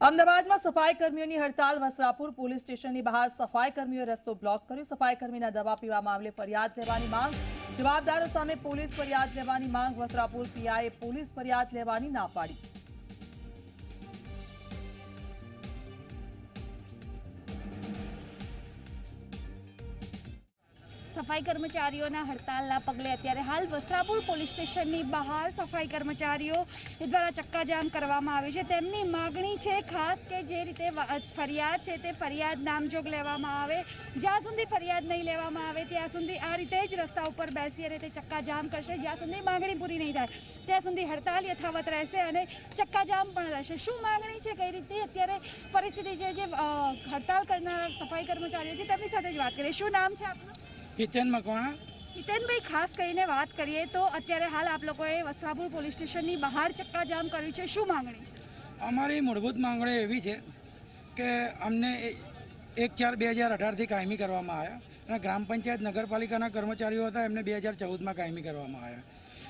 અમદાવાદમાં સફાઈ કર્મીઓની હડતાલ. વસ્ત્રાપુર પોલીસ સ્ટેશનની બહાર સફાઈ કર્મીઓએ રસ્તો બ્લોક કર્યો. સફાઈ કર્મીના દવા પીવા મામલે ફરિયાદ લેવાની માંગ. જવાબદારો સામે પોલીસ ફરિયાદ લેવાની માંગ. વસ્ત્રાપુર પીઆઈએ પોલીસ ફરિયાદ લેવાની ના પાડી. સફાઈ કર્મચારીઓના હડતાલના પગલે અત્યારે હાલ વસ્ત્રાપુર પોલીસ સ્ટેશનની બહાર સફાઈ કર્મચારીઓ દ્વારા ચક્કાજામ કરવામાં આવે છે. તેમની માગણી છે ખાસ કે જે રીતે ફરિયાદ છે તે ફરિયાદ નામજોગ લેવામાં આવે. જ્યાં સુધી ફરિયાદ નહીં લેવામાં આવે, ત્યાં સુધી આ રીતે જ રસ્તા ઉપર બેસી અને તે ચક્કાજામ કરશે. જ્યાં સુધી માગણી પૂરી નહીં થાય, ત્યાં સુધી હડતાલ યથાવત રહેશે અને ચક્કાજામ પણ રહેશે. શું માગણી છે, કઈ રીતે અત્યારે પરિસ્થિતિ છે જે હડતાલ કરનારા સફાઈ કર્મચારીઓ છે તેમની સાથે જ વાત કરીએ. શું નામ છે આપનું? હિતેન મકવાણા હિતેનભાઈ ખાસ કરીને વાત કરીએ તો અત્યારે હાલ આપ લોકોએ વસ્ત્રાપુર પોલીસ સ્ટેશનની બહાર ચક્કાજામ કર્યું છે. શું માંગણી અમારી મૂળભૂત માંગણી એવી છે કે અમને એક ચાર બે હજાર અઢારથી કાયમી કરવામાં આવ્યા અને ગ્રામ પંચાયત નગરપાલિકાના કર્મચારીઓ હતા એમને બે હજાર ચૌદમાં કાયમી કરવામાં આવ્યા.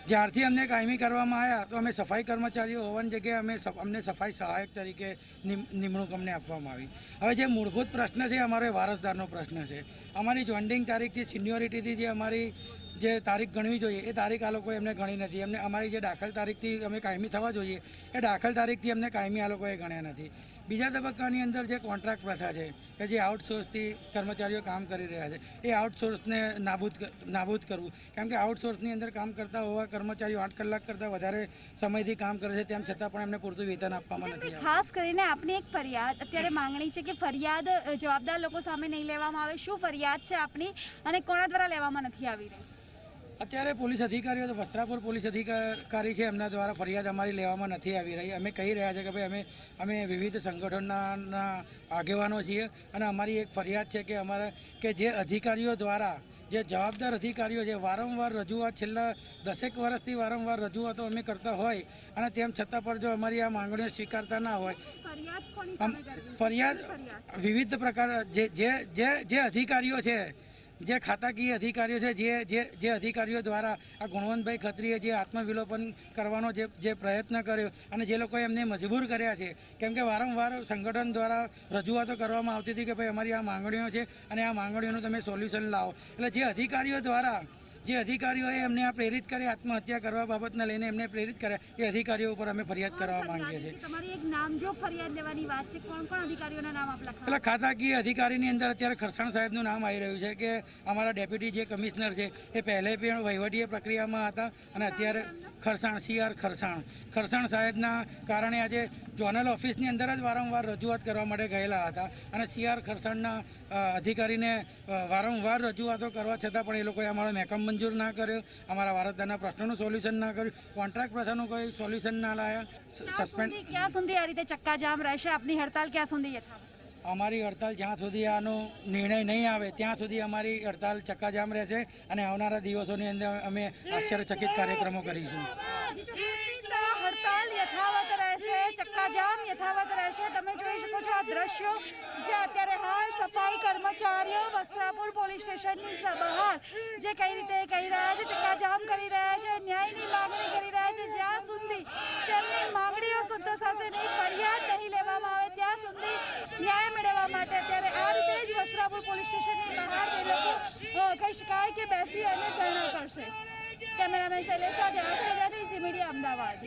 જ્યારથી અમને કાયમી કરવામાં આવ્યા તો અમે સફાઈ કર્મચારીઓ હોવાની જગ્યાએ અમે અમને સફાઈ સહાયક તરીકે નિમણૂક અમને આપવામાં આવી. હવે જે મૂળભૂત પ્રશ્ન છે અમારો વારસદારનો પ્રશ્ન છે. અમારી જોઈન્ડિંગ તારીખથી, સિનિયોરિટીથી જે અમારી જે તારીખ ગણવી જોઈએ, એ તારીખ આ લોકોએ એમને ગણી નથી. એમને અમારી જે દાખલ તારીખથી અમે કાયમી થવા જોઈએ, એ દાખલ તારીખથી અમને કાયમી આ લોકોએ ગણ્યા નથી. બીજા તબક્કાની અંદર જે કોન્ટ્રાક્ટ પ્રથા છે, કે જે આઉટસોર્સથી કર્મચારીઓ કામ કરી રહ્યા છે, એ આઉટસોર્સને નાબૂદ નાબૂદ કરવું. કેમ કે આઉટસોર્સની અંદર કામ કરતા હોવા કર્મચારીઓ આઠ કલાક કરતાં વધારે સમયથી કામ કરે છે તેમ છતાં પણ એમને પૂરતું વેતન આપવામાં નથી ખાસ કરીને આપની એક ફરિયાદ અત્યારે માંગણી છે કે ફરિયાદ જવાબદાર લોકો સામે નહીં લેવામાં આવે. શું ફરિયાદ છે આપની? અને કોના દ્વારા લેવામાં નથી આવી રહી? અત્યારે પોલીસ અધિકારીઓ તો વસ્ત્રાપુર પોલીસ અધિકારી છે એમના દ્વારા ફરિયાદ અમારી લેવામાં નથી આવી રહી અમે કહી રહ્યા છે કે ભાઈ અમે અમે વિવિધ સંગઠનના આગેવાનો છીએ અને અમારી એક ફરિયાદ છે કે અમારા કે જે અધિકારીઓ દ્વારા જે જવાબદાર અધિકારીઓ છે વારંવાર રજૂઆત છેલ્લા દસેક વર્ષથી વારંવાર રજૂઆતો અમે કરતા હોય અને તેમ છતાં પણ જો અમારી આ માંગણીઓ સ્વીકારતા ના હોય ફરિયાદ. વિવિધ પ્રકાર જે જે જે અધિકારીઓ છે જે ખાતાકીય અધિકારીઓ છે, જે જે જે અધિકારીઓ દ્વારા આ ગુણવંતભાઈ ખત્રીએ જે આત્મવિલોપન કરવાનો જે જે પ્રયત્ન કર્યો અને જે લોકોએ એમને મજબૂર કર્યા છે, કેમ કે વારંવાર સંગઠન દ્વારા રજૂઆતો કરવામાં આવતી હતી કે ભાઈ અમારી આ માંગણીઓ છે અને આ માંગણીઓનું તમે સોલ્યુશન લાવો. એટલે જે અધિકારીઓ દ્વારા જે અધિકારીઓએ એમને આ પ્રેરિત કરે આત્મહત્યા કરવા બાબતને લઈને એમને પ્રેરિત કર્યા એ અધિકારીઓ ઉપર અમે ફરિયાદ કરવા માંગીએ છીએ. એટલે ખાતાકીય અધિકારીની અંદર અત્યારે ખરસાણ સાહેબનું નામ આવી રહ્યું છે કે અમારા ડેપ્યુટી જે કમિશનર છે એ પહેલે પણ વહીવટીય પ્રક્રિયામાં હતા અને અત્યારે ખરસાણ સીઆર ખરસાણ. ખરસાણ સાહેબના કારણે આજે જોનલ ઓફિસની અંદર જ વારંવાર રજૂઆત કરવા માટે ગયેલા હતા અને સીઆર ખરસાણના અધિકારીને વારંવાર રજૂઆતો કરવા છતાં પણ એ લોકોએ અમારો મહેકમ મંજૂર ના કર્યો અમારા વારસદારના પ્રશ્નોનું સોલ્યુશન ના કર્યું કોન્ટ્રાક્ટ પ્રથાનું કોઈ સોલ્યુશન ના લાયા સસ્પેન્ડ ક્યાં સુધી આ રીતે ચક્કાજામ રહેશે આપની હડતાલ ક્યાં સુધી યથાવત અમારી હડતાલ જ્યાં સુધી આનો નિર્ણય નહીં આવે ત્યાં સુધી અમારી હડતાલ ચક્કાજામ રહેશે અને આવનારા દિવસોની અંદર અમે આશ્ચર્યચકિત કાર્યક્રમો કરીશું હડતાલ યથાવત રહેશે તમે જોઈ શકો છો આ દ્રશ્યો જે અત્યારે હાલ સફાઈ કર્મચારીઓ વસ્ત્રાપુર પોલીસ સ્ટેશનની બહાર જે કઈ રીતે કહી રહ્યા છે, ચક્કાજામ કરી રહ્યા છે, ન્યાયની માંગણી કરી રહ્યા છે. જ્યાં સુધી તેમની માંગણીઓ સંતોષાશે નહીં, ફરિયાદ નહીં લેવામાં આવે, ત્યાં સુધી ન્યાય મેળવવા માટે અત્યારે આ રીતે જ વસ્ત્રાપુર પોલીસ સ્ટેશનની બહાર તે લોકો કહી શકાય કે બેસી અને ધરણા કરશે. કેમેરામેન શૈલેષ સાથે આશા મીડિયા, અમદાવાદ.